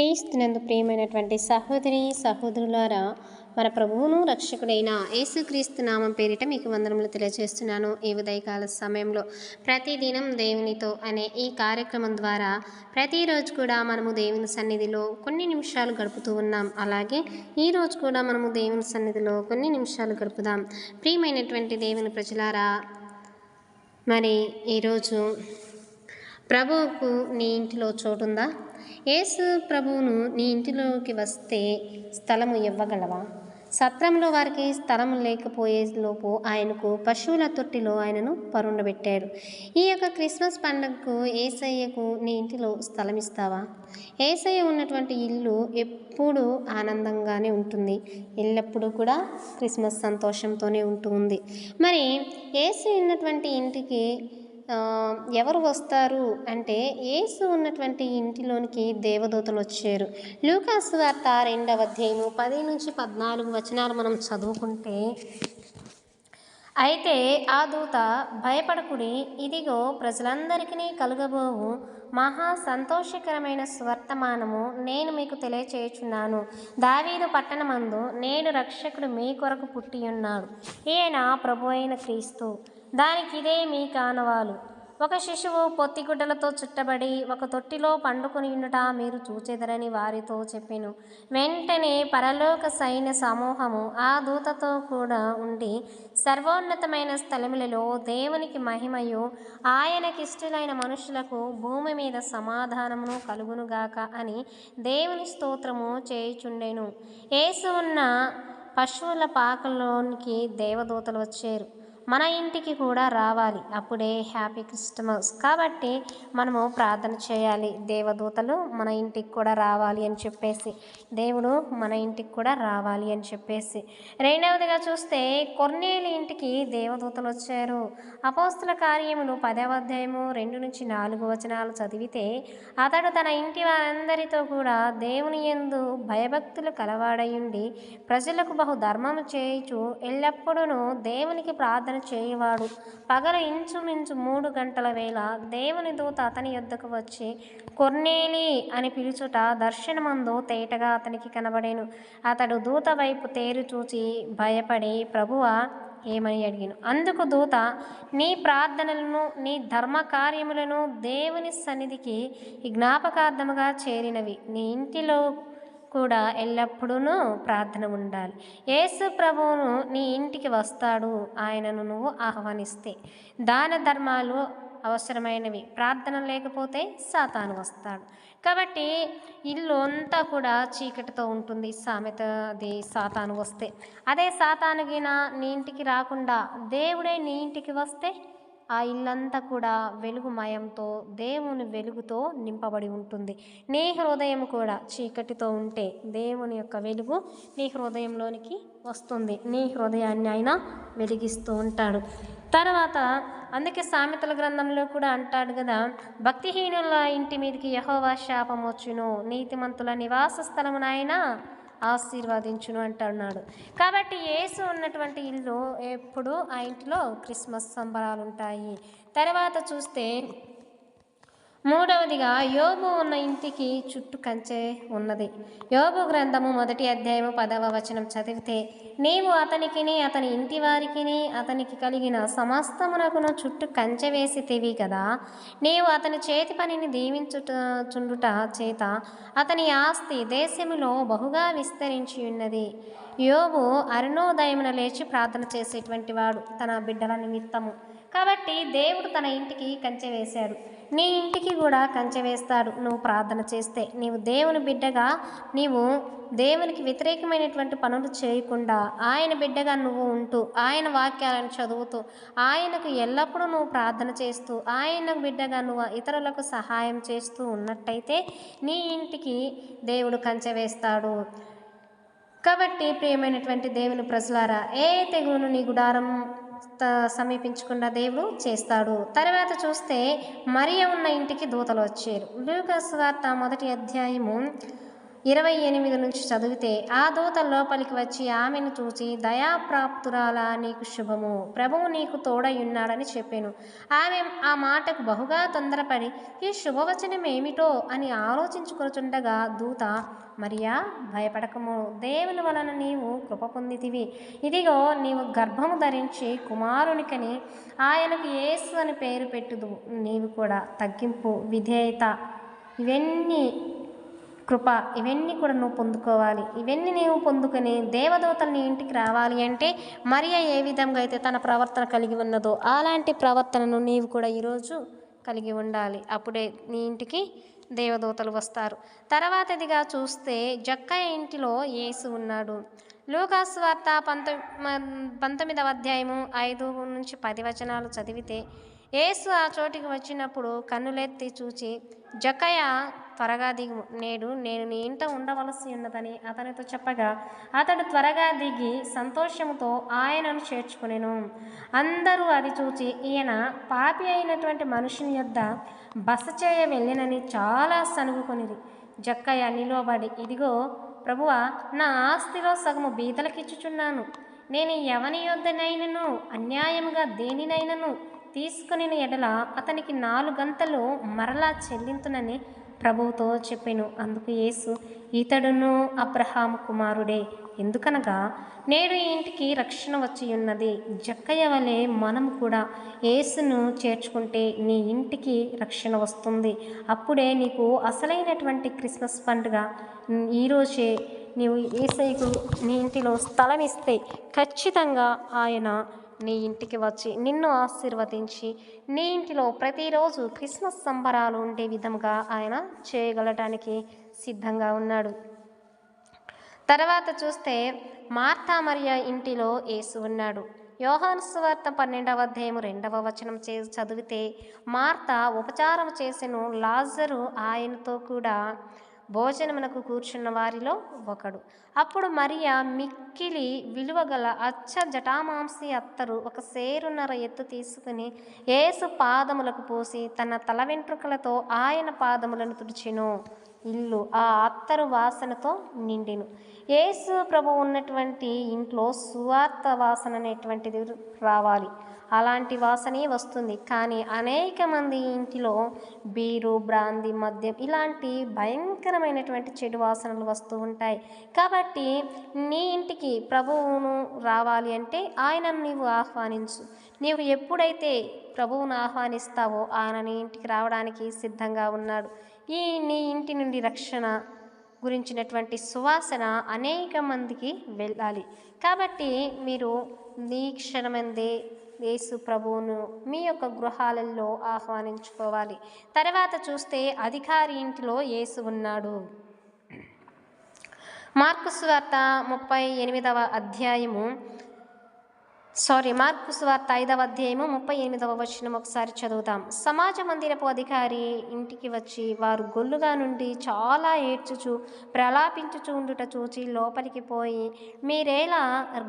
క్రీస్తునందు ప్రియమైనటువంటి సహోదరి సహోదరులారా మన ప్రభువును రక్షకుడైన యేసుక్రీస్తు నామం పేరిట మీకు వందనములు తెలియజేస్తున్నాను. ఈ ఉదయకాల సమయంలో ప్రతిదినం దేవునితో అనే ఈ కార్యక్రమం ద్వారా ప్రతిరోజు కూడా మనము దేవుని సన్నిధిలో కొన్ని నిమిషాలు గడుపుతూ ఉన్నాం. అలాగే ఈరోజు కూడా మనము దేవుని సన్నిధిలో కొన్ని నిమిషాలు గడుపుదాం. ప్రియమైనటువంటి దేవుని ప్రజలారా మరి ఈరోజు ప్రభువుకు నీ ఇంటిలో చోటుందా? యేసు ప్రభువును నీ ఇంటిలోకి వస్తే స్థలము ఇవ్వగలవా? సత్రంలో వారికి స్థలం లేకపోయే లోపు ఆయనకు పశువుల తొట్టిలో ఆయనను పరుండబెట్టారు ఈ యొక్క క్రిస్మస్ పండుగకు ఏసయ్యకు నీ ఇంటిలో స్థలం ఇస్తావా? ఏసయ్య ఉన్నటువంటి ఇల్లు ఎప్పుడూ ఆనందంగానే ఉంటుంది. ఎల్లప్పుడూ కూడా క్రిస్మస్ సంతోషంతోనే ఉంటుంది మరి ఏసు ఉన్నటువంటి ఇంటికి ఎవరు వస్తారు అంటే యేసు ఉన్నటువంటి ఇంటిలోనికి దేవదూతలు వచ్చారు. లూకాస్ వార్త రెండవ అధ్యాయము పది నుంచి పద్నాలుగు వచనాలు మనం చదువుకుంటే అయితే ఆ దూత భయపడకుడి ఇదిగో ప్రజలందరికీ కలుగబోవు. మహా సంతోషకరమైన స్వర్తమానము నేను మీకు తెలియచేయుచున్నాను. దావీదు పట్టణమందు నేడు రక్షకుడు మీ కొరకు పుట్టి ఉన్నాడు ఈయన ప్రభు అయిన క్రీస్తు. దానికి ఇదే మీ కానవాలు. ఒక శిశువు పొత్తిగుడ్డలతో చుట్టబడి ఒక తొట్టిలో పండుకొని ఉండుట మీరు చూచెదరని వారితో చెప్పెను. వెంటనే పరలోక సైన్య సమూహము ఆ దూతతో కూడా ఉండి సర్వోన్నతమైన స్థలములలో దేవునికి మహిమయు ఆయనకిష్టులైన మనుషులకు భూమి మీద సమాధానమును కలుగునుగాక అని దేవుని స్తోత్రము చేయుచుండెను. ఏసు ఉన్న పశువుల పాకలోనికి దేవదూతలు వచ్చారు. మన ఇంటికి కూడా రావాలి. అప్పుడే హ్యాపీ క్రిస్టమస్. కాబట్టి మనము ప్రార్థన చేయాలి. దేవదూతలు మన ఇంటికి కూడా రావాలి అని చెప్పేసి దేవుడు మన ఇంటికి కూడా రావాలి అని చెప్పేసి. రెండవదిగా చూస్తే కొన్నేళ్ళ ఇంటికి దేవదూతలు వచ్చారు. అపోస్తుల కార్యములు పదవ అధ్యాయము రెండు నుంచి నాలుగు వచనాలు చదివితే అతడు తన ఇంటి వారందరితో కూడా దేవుని యందు భయభక్తులు కలవాడయుండి ప్రజలకు బహు ధర్మము చేయుచు ఎల్లప్పుడూ దేవునికి ప్రార్థన చేయవాడు. పగలు ఇంచుమించు మూడు గంటల వేళ దేవుని దూత అతని యొద్దకు వచ్చి కొర్నేలి అని పిలుచుట దర్శనమందు తేటగా అతనికి కనబడేను. అతడు దూత వైపు తేరు చూచి భయపడి ప్రభువా ఏమని అడిగాను? అందుకు దూత నీ ప్రార్థనలను నీ ధర్మ కార్యములను దేవుని సన్నిధికి జ్ఞాపకార్థముగా చేరినవి. నీ ఇంటిలో కూడా ఎల్లప్పుడూ ప్రార్థన ఉండాలి యేసు ప్రభువును నీ ఇంటికి వస్తాడు. ఆయనను నువ్వు ఆహ్వానిస్తే. దాన ధర్మాలు అవసరమైనవి. ప్రార్థన లేకపోతే సాతాను వస్తాడు. కాబట్టి ఇల్లు అంతా కూడా చీకటితో ఉంటుంది. సామెత అది సాతాను వస్తే. అదే సాతానుగిన నీ ఇంటికి రాకుండా దేవుడే నీ ఇంటికి వస్తే ఆ ఇల్లంతా కూడా వెలుగుమయంతో దేవుని వెలుగుతో నింపబడి ఉంటుంది. నీ హృదయం కూడా చీకటితో ఉంటే దేవుని యొక్క వెలుగు నీ హృదయంలోనికి వస్తుంది. నీ హృదయాన్ని ఆయన వెలిగిస్తూ ఉంటాడు. తర్వాత అందుకే సామెతల గ్రంథంలో కూడా అంటాడు కదా భక్తిహీనుల ఇంటి మీదకి యహోవా శాపం వచ్చును నీతిమంతుల నివాస స్థలమునైనా ఆశీర్వదించును అంటున్నాడు. కాబట్టి యేసు ఉన్నటువంటి ఇల్లు ఎప్పుడు ఆ ఇంటిలో క్రిస్మస్ సంబరాలు ఉంటాయి తర్వాత చూస్తే మూడవదిగా యోబు ఉన్న ఇంటికి చుట్టూ కంచె ఉన్నది. యోబు గ్రంథము మొదటి అధ్యాయము పదవ వచనం చదివితే నీవు అతనికిని అతని ఇంటి వారికిని అతనికి కలిగిన సమస్తమునకును చుట్టూ కంచె వేసితివి కదా నీవు అతని చేతి పనిని దీవించుట చుండుట చేత అతని ఆస్తి దేశములో బహుగా విస్తరించి ఉన్నది. యోబు అరుణోదయమున లేచి ప్రార్థన చేసేటువంటి వాడు తన బిడ్డల నిమిత్తము. కాబట్టి దేవుడు తన ఇంటికి కంచె వేశాడు. నీ ఇంటికి కూడా కంచె వేస్తాడు. నువ్వు ప్రార్థన చేస్తే నీవు దేవుని బిడ్డగా నీవు దేవునికి వ్యతిరేకమైనటువంటి పనులు చేయకుండా ఆయన బిడ్డగా నువ్వు ఉంటూ ఆయన వాక్యాలను చదువుతూ ఆయనకు ఎల్లప్పుడూ నువ్వు ప్రార్థన చేస్తూ ఆయన బిడ్డగా నువ్వు ఇతరులకు సహాయం చేస్తూ ఉన్నట్టయితే నీ ఇంటికి దేవుడు కంచె వేస్తాడు. కాబట్టి ప్రియమైనటువంటి దేవుని ప్రజలారా ఏ తెగువును నీ గుడారం సమీపించకుండా దేవుడు చేస్తాడు. తర్వాత చూస్తే మరియ ఉన్న ఇంటికి దూతలు వచ్చారు. లూకాస్ వార్త మొదటి అధ్యాయము ఇరవై ఎనిమిది నుంచి చదివితే ఆ దూత లోపలికి వచ్చి ఆమెను చూసి దయాప్రాప్తురాలా నీకు శుభము. ప్రభువు నీకు తోడయున్నాడని చెప్పాను. ఆమె ఆ మాటకు బహుగా తొందరపడి ఈ శుభవచనం ఏమిటో? అని ఆలోచించుకొనుచుండగా దూత మరియా భయపడకము. దేవుని వలన నీవు కృప పొందితివి. ఇదిగో నీవు గర్భము ధరించి కుమారునికని ఆయనకు యేసు అని పేరు పెట్టుదు నీవు కూడా తగ్గింపు విధేయత. ఇవన్నీ కృప ఇవన్నీ కూడా నువ్వు పొందుకోవాలి. ఇవన్నీ నీవు పొందుకొని దేవదూతలు నీ ఇంటికి రావాలి అంటే మరియ ఏ విధంగా అయితే తన ప్రవర్తన కలిగి ఉన్నదో అలాంటి ప్రవర్తనను నీవు కూడా ఈరోజు కలిగి ఉండాలి. అప్పుడే నీ ఇంటికి దేవదూతలు వస్తారు. తర్వాతదిగా చూస్తే జక్క ఇంటిలో యేసు ఉన్నాడు. లూకాసు వార్త పంతొ పంతొమ్మిదవ అధ్యాయము ఐదు నుంచి పది వచనాలు చదివితే యేసు ఆ చోటికి వచ్చినప్పుడు కన్నులెత్తి చూచి జక్కయ్య త్వరగా దిగు. నేడు నేను నీ ఇంట ఉండవలసి ఉన్నదని అతనితో చెప్పగా అతడు త్వరగా దిగి సంతోషంతో ఆయనను చేర్చుకునేను. అందరూ అది చూచి ఈయన పాపి అయినటువంటి మనుషుని యొద్ద బస చేయ వెళ్ళినని చాలా సనుగుకొనిది జక్కయ్య నిలువబడి ఇదిగో ప్రభువా నా ఆస్తిలో సగము బీదలకిచ్చుచున్నాను. నేను ఎవని యొద్దనైనను? అన్యాయముగా దేనినైనను? తీసుకుని ఎడల అతనికి నాలుగంతలు మరలా చెల్లింతునని ప్రభువుతో చెప్పాను. అందుకు యేసు ఇతడును అబ్రహాము కుమారుడే ఎందుకనగా నేడు ఈ ఇంటికి రక్షణ వచ్చి ఉన్నది జక్కయ్య వలె మనం కూడా యేసును చేర్చుకుంటే నీ ఇంటికి రక్షణ వస్తుంది. అప్పుడే నీకు అసలైనటువంటి క్రిస్మస్ పండుగ. ఈరోజే నీవు ఏసైకు నీ ఇంటిలో స్థలం ఇస్తే ఖచ్చితంగా ఆయన నీ ఇంటికి వచ్చి నిన్ను ఆశీర్వదించి నీ ఇంటిలో ప్రతిరోజు క్రిస్మస్ సంబరాలు ఉండే విధంగా ఆయన చేయగలటానికి సిద్ధంగా ఉన్నాడు. తర్వాత చూస్తే మార్తా మరియ ఇంటిలో యేసు ఉన్నాడు. యోహానుస్వార్త పన్నెండవ అధ్యాయం రెండవ వచనం చే చదివితే మార్త ఉపచారం చేసిన లాజరు ఆయనతో కూడా భోజనమునకు కూర్చున్న వారిలో ఒకడు. అప్పుడు మరియా మిక్కిలి విలువగల అచ్చ జటామాంసి అత్తరు ఒక సేరున్నర ఎత్తు తీసుకుని ఏసు పాదములకు పోసి తన తల వెంట్రుకలతో ఆయన పాదములను తుడిచెను. ఇల్లు ఆ అత్తరు వాసనతో నిండిను. యేసు ప్రభు ఉన్నటువంటి ఇంట్లో సువార్త వాసన అనేటువంటిది రావాలి. అలాంటి వాసనే వస్తుంది. కానీ అనేక మంది ఇంటిలో బీరు బ్రాంది మద్యం ఇలాంటి భయంకరమైనటువంటి చెడు వాసనలు వస్తూ ఉంటాయి. కాబట్టి నీ ఇంటికి ప్రభువును రావాలి అంటే ఆయనను నీవు ఆహ్వానించు. నీవు ఎప్పుడైతే ప్రభువును ఆహ్వానిస్తావో ఆయన నీ ఇంటికి రావడానికి సిద్ధంగా ఉన్నాడు. ఈ నీ ఇంటి నుండి రక్షణ గురించినటువంటి సువాసన అనేక మందికి వెళ్ళాలి. కాబట్టి మీరు నీ క్షణమందే యేసు ప్రభువును మీ యొక్క గృహాలలో ఆహ్వానించుకోవాలి. తర్వాత చూస్తే అధికారి ఇంటిలో యేసు ఉన్నాడు. మార్కు స్వార్త ముప్పై ఎనిమిదవ అధ్యాయము. సారీ మార్కు స్వార్త ఐదవ అధ్యాయము ముప్పై ఎనిమిదవ వచనం ఒకసారి చదువుతాం. సమాజ మందిరపు అధికారి ఇంటికి వచ్చి వారు గొల్లుగా నుండి చాలా ఏడ్చుచు ప్రలాపించుచు ఉండుట చూచి లోపలికి పోయి మీరేలా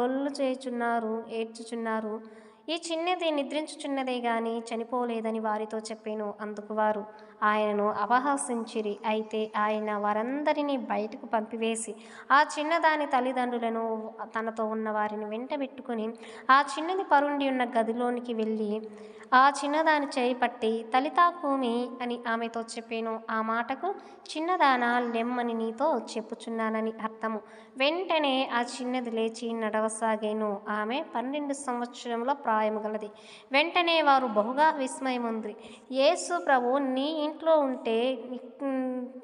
గొల్లు చేయుచున్నారు ఏడ్చుచున్నారు? ఈ చిన్నది నిద్రించుచున్నదే గాని చనిపోలేదని వారితో చెప్పాను అందుకు వారు ఆయనను అపహసించిరి. అయితే ఆయన వారందరినీ బయటకు పంపివేసి ఆ చిన్నదాని తల్లిదండ్రులను తనతో ఉన్న వారిని వెంటబెట్టుకుని ఆ చిన్నది పరుండి ఉన్న గదిలోనికి వెళ్ళి ఆ చిన్నదాని చేయి పట్టి తలితా అని ఆమెతో చెప్పాను. ఆ మాటకు చిన్నదాన లెమ్మని నీతో చెప్పుచున్నానని అర్థము. వెంటనే ఆ చిన్నది లేచి నడవసాగాను. ఆమె పన్నెండు సంవత్సరంలో ప్రాయము గలది. వెంటనే వారు బహుగా విస్మయముంది. యేసు ప్రభు నీ ఇంట్లో ఉంటే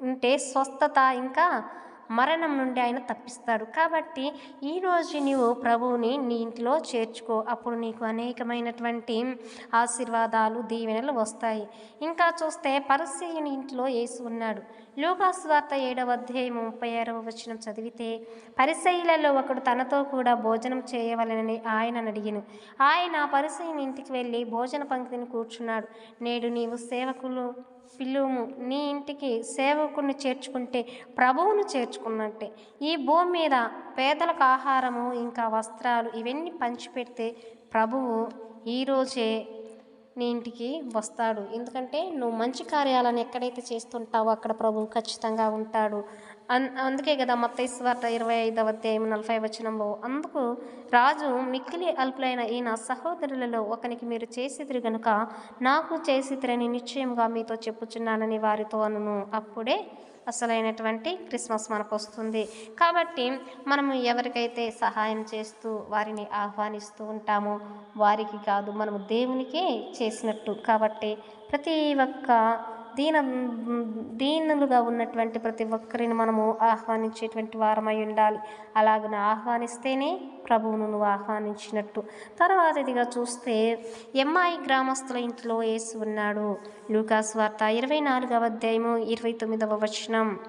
ఉంటే స్వస్థత ఇంకా మరణం నుండి ఆయన తప్పిస్తాడు. కాబట్టి ఈరోజు నీవు ప్రభువుని నీ ఇంటిలో చేర్చుకో. అప్పుడు నీకు అనేకమైనటువంటి ఆశీర్వాదాలు దీవెనలు వస్తాయి. ఇంకా చూస్తే పరిశీయుని ఇంట్లో యేసు ఉన్నాడు. లోకాస్వార్త ఏడవ అధ్యాయం ముప్పై ఆరవ వచనం చదివితే పరిశైలలో ఒకడు తనతో కూడా భోజనం చేయవలనని ఆయన అడిగిను ఆయన పరిశీయుని ఇంటికి వెళ్ళి భోజన పంక్తిని కూర్చున్నాడు. నేడు నీవు సేవకులు ఫిలుము. నీ ఇంటికి సేవకుని చేర్చుకుంటే ప్రభువును చేర్చుకున్నట్టే. ఈ భూమి మీద పేదలకు ఆహారము ఇంకా వస్త్రాలు ఇవన్నీ పంచిపెడితే ప్రభువు ఈరోజే నీ ఇంటికి వస్తాడు. ఎందుకంటే నువ్వు మంచి కార్యాలను ఎక్కడైతే చేస్తుంటావో అక్కడ ప్రభువు ఖచ్చితంగా ఉంటాడు. అన్ అందుకే కదా మత్తయి ఇరవై ఐదవ అధ్యాయం నలభై వచనంలో అందుకు రాజు మిక్కిలి అల్పులైన ఈయన సహోదరులలో ఒకనికి మీరు చేసిదిరి గనుక నాకు చేసిదిరని నిశ్చయంగా మీతో చెప్పుచున్నానని వారితో అనును. అప్పుడే అసలైనటువంటి క్రిస్మస్ మనకు వస్తుంది కాబట్టి మనము ఎవరికైతే సహాయం చేస్తూ వారిని ఆహ్వానిస్తూ ఉంటామో వారికి కాదు మనము దేవునికే చేసినట్టు. కాబట్టి ప్రతి ఒక్క దీన దీనులుగా ఉన్నటువంటి ప్రతి ఒక్కరిని మనము ఆహ్వానించేటువంటి వారమై ఉండాలి. అలాగన ఆహ్వానిస్తేనే ప్రభువును నువ్వు ఆహ్వానించినట్టు. తర్వాత ఇదిగా చూస్తే ఎమ్మాయి గ్రామస్తుల ఇంటిలో వేసి ఉన్నాడు. లూకాస్ వార్త ఇరవై నాలుగవ అధ్యాయము ఇరవై తొమ్మిదవ వచనం.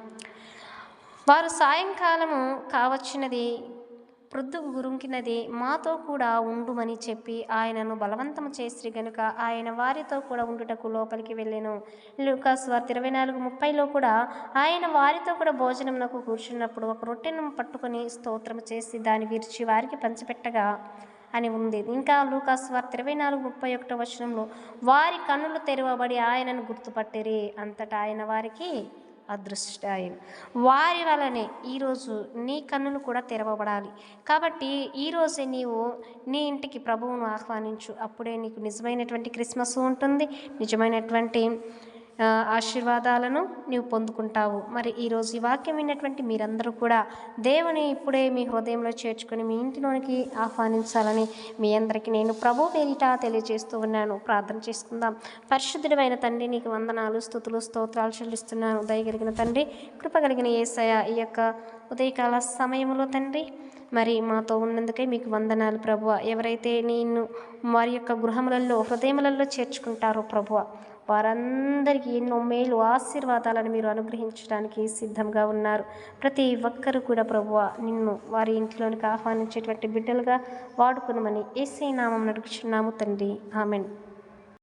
వారు సాయంకాలము కావచ్చినది ప్రొద్దుకు గురుంకినది. మాతో కూడా ఉండుమని చెప్పి ఆయనను బలవంతము చేసి గనుక ఆయన వారితో కూడా ఉండుటకు లోపలికి వెళ్ళాను. లూకాస్ వార్త ఇరవై నాలుగు ముప్పైలో కూడా ఆయన వారితో కూడా భోజనమునకు కూర్చున్నప్పుడు ఒక రొట్టెను పట్టుకొని స్తోత్రం చేసి దాన్ని విరిచి వారికి పంచిపెట్టగా అని ఉంది. ఇంకా లూకాస్ వార్త ఇరవై నాలుగు ముప్పై ఒకటో వచనంలో వారి కన్నులు తెరవబడి ఆయనను గుర్తుపట్టిరి. అంతటా ఆయన వారికి అదృష్టాయం. వారి వలనే ఈరోజు నీ కన్నులు కూడా తెరవబడాలి. కాబట్టి ఈరోజే నీవు నీ ఇంటికి ప్రభువును ఆహ్వానించు. అప్పుడే నీకు నిజమైనటువంటి క్రిస్మస్ ఉంటుంది. నిజమైనటువంటి ఆశీర్వాదాలను నీవు పొందుకుంటావు. మరి ఈరోజు ఈ వాక్యం విన్నటువంటి మీరందరూ కూడా దేవుని ఇప్పుడే మీ హృదయంలో చేర్చుకొని మీ ఇంటిలోనికి ఆహ్వానించాలని మీ అందరికీ నేను ప్రభు పేరిట తెలియజేస్తూ ఉన్నాను. ప్రార్థన చేసుకుందాం. పరిశుద్ధుడమైన తండ్రి నీకు వందనాలు స్థుతులు స్తోత్రాలు చెల్లిస్తున్నాను. దయగలిగిన తండ్రి కృపగలిగిన ఏసయ ఈ యొక్క ఉదయకాల సమయంలో తండ్రి మరి మాతో ఉన్నందుకే మీకు వందనాలు ప్రభువ. ఎవరైతే నేను వారి యొక్క గృహములలో హృదయములలో చేర్చుకుంటారో ప్రభువ వారందరికీ ఎన్నో మేలు ఆశీర్వాదాలను మీరు అనుగ్రహించడానికి సిద్ధంగా ఉన్నారు. ప్రతి ఒక్కరు కూడా ప్రభు నిన్ను వారి ఇంట్లోనికి ఆహ్వానించేటువంటి బిడ్డలుగా వాడుకునమని ఏసీ నామం నడుచున్నాము తండ్రి. ఆమెన్.